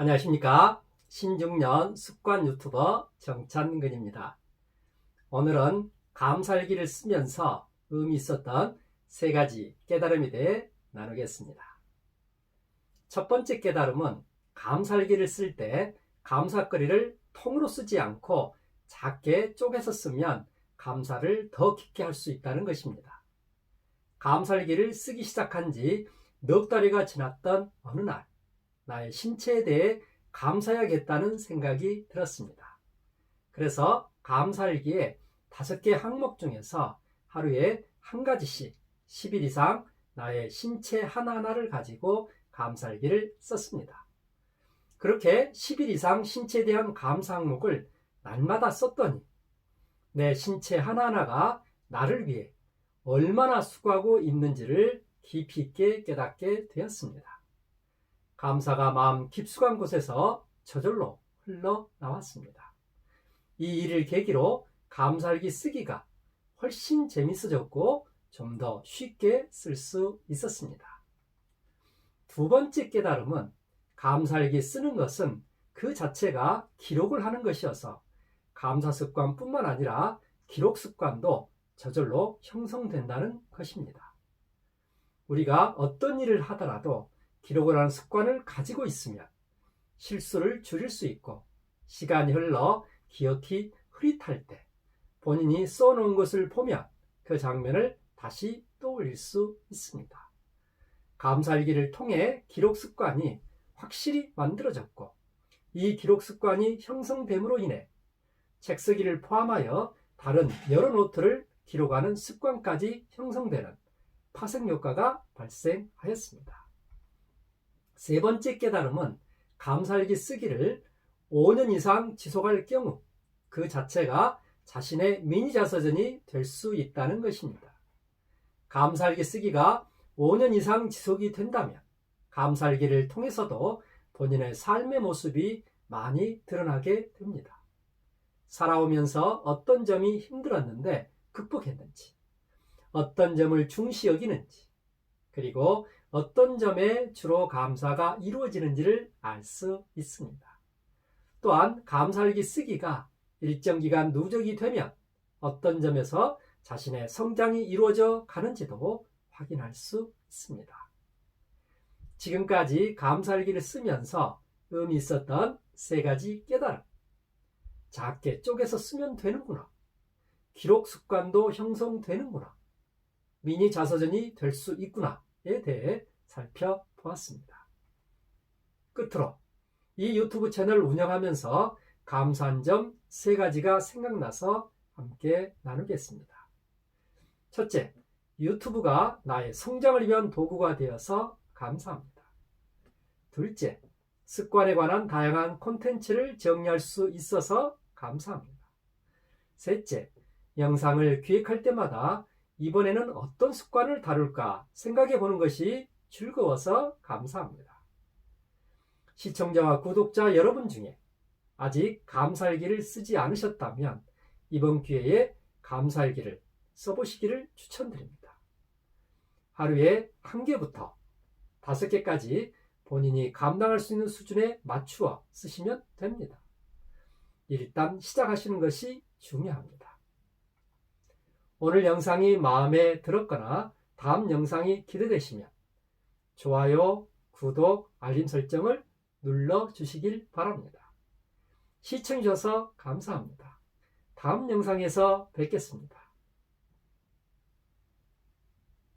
안녕하십니까. 신중년 습관 유튜버 정찬근입니다. 오늘은 감살기를 쓰면서 의미 있었던 세 가지 깨달음에 대해 나누겠습니다. 첫 번째 깨달음은 감살기를 쓸 때 감사거리를 통으로 쓰지 않고 작게 쪼개서 쓰면 감사를 더 깊게 할 수 있다는 것입니다. 감살기를 쓰기 시작한 지 넉 달이가 지났던 어느 날, 나의 신체에 대해 감사해야겠다는 생각이 들었습니다. 그래서 감사일기에 다섯 개 항목 중에서 하루에 한 가지씩 10일 이상 나의 신체 하나하나를 가지고 감사일기를 썼습니다. 그렇게 10일 이상 신체에 대한 감사 항목을 날마다 썼더니 내 신체 하나하나가 나를 위해 얼마나 수고하고 있는지를 깊이 있게 깨닫게 되었습니다. 감사가 마음 깊숙한 곳에서 저절로 흘러나왔습니다. 이 일을 계기로 감사일기 쓰기가 훨씬 재밌어졌고 좀 더 쉽게 쓸 수 있었습니다. 두 번째 깨달음은 감사일기 쓰는 것은 그 자체가 기록을 하는 것이어서 감사 습관뿐만 아니라 기록 습관도 저절로 형성된다는 것입니다. 우리가 어떤 일을 하더라도 기록을 하는 습관을 가지고 있으면 실수를 줄일 수 있고 시간이 흘러 기억이 흐릿할 때 본인이 써놓은 것을 보면 그 장면을 다시 떠올릴 수 있습니다. 감사일기를 통해 기록 습관이 확실히 만들어졌고 이 기록 습관이 형성됨으로 인해 책 쓰기를 포함하여 다른 여러 노트를 기록하는 습관까지 형성되는 파생 효과가 발생하였습니다. 세 번째 깨달음은 감사일기 쓰기를 5년 이상 지속할 경우 그 자체가 자신의 미니 자서전이 될 수 있다는 것입니다. 감사일기 쓰기가 5년 이상 지속이 된다면 감사일기를 통해서도 본인의 삶의 모습이 많이 드러나게 됩니다. 살아오면서 어떤 점이 힘들었는데 극복했는지, 어떤 점을 중시 여기는지, 그리고 어떤 점에 주로 감사가 이루어지는지를 알 수 있습니다. 또한 감사일기 쓰기가 일정 기간 누적이 되면 어떤 점에서 자신의 성장이 이루어져 가는지도 확인할 수 있습니다. 지금까지 감사일기를 쓰면서 의미 있었던 세 가지 깨달음. 작게 쪼개서 쓰면 되는구나. 기록 습관도 형성되는구나. 미니 자서전이 될 수 있구나에 대해 살펴보았습니다. 끝으로 이 유튜브 채널 운영하면서 감사한 점 세 가지가 생각나서 함께 나누겠습니다. 첫째, 유튜브가 나의 성장을 위한 도구가 되어서 감사합니다. 둘째, 습관에 관한 다양한 콘텐츠를 정리할 수 있어서 감사합니다. 셋째, 영상을 기획할 때마다 이번에는 어떤 습관을 다룰까 생각해 보는 것이 즐거워서 감사합니다. 시청자와 구독자 여러분 중에 아직 감사일기를 쓰지 않으셨다면 이번 기회에 감사일기를 써보시기를 추천드립니다. 하루에 한 개부터 다섯 개까지 본인이 감당할 수 있는 수준에 맞추어 쓰시면 됩니다. 일단 시작하시는 것이 중요합니다. 오늘 영상이 마음에 들었거나 다음 영상이 기대되시면 좋아요, 구독, 알림 설정을 눌러 주시길 바랍니다. 시청해주셔서 감사합니다. 다음 영상에서 뵙겠습니다.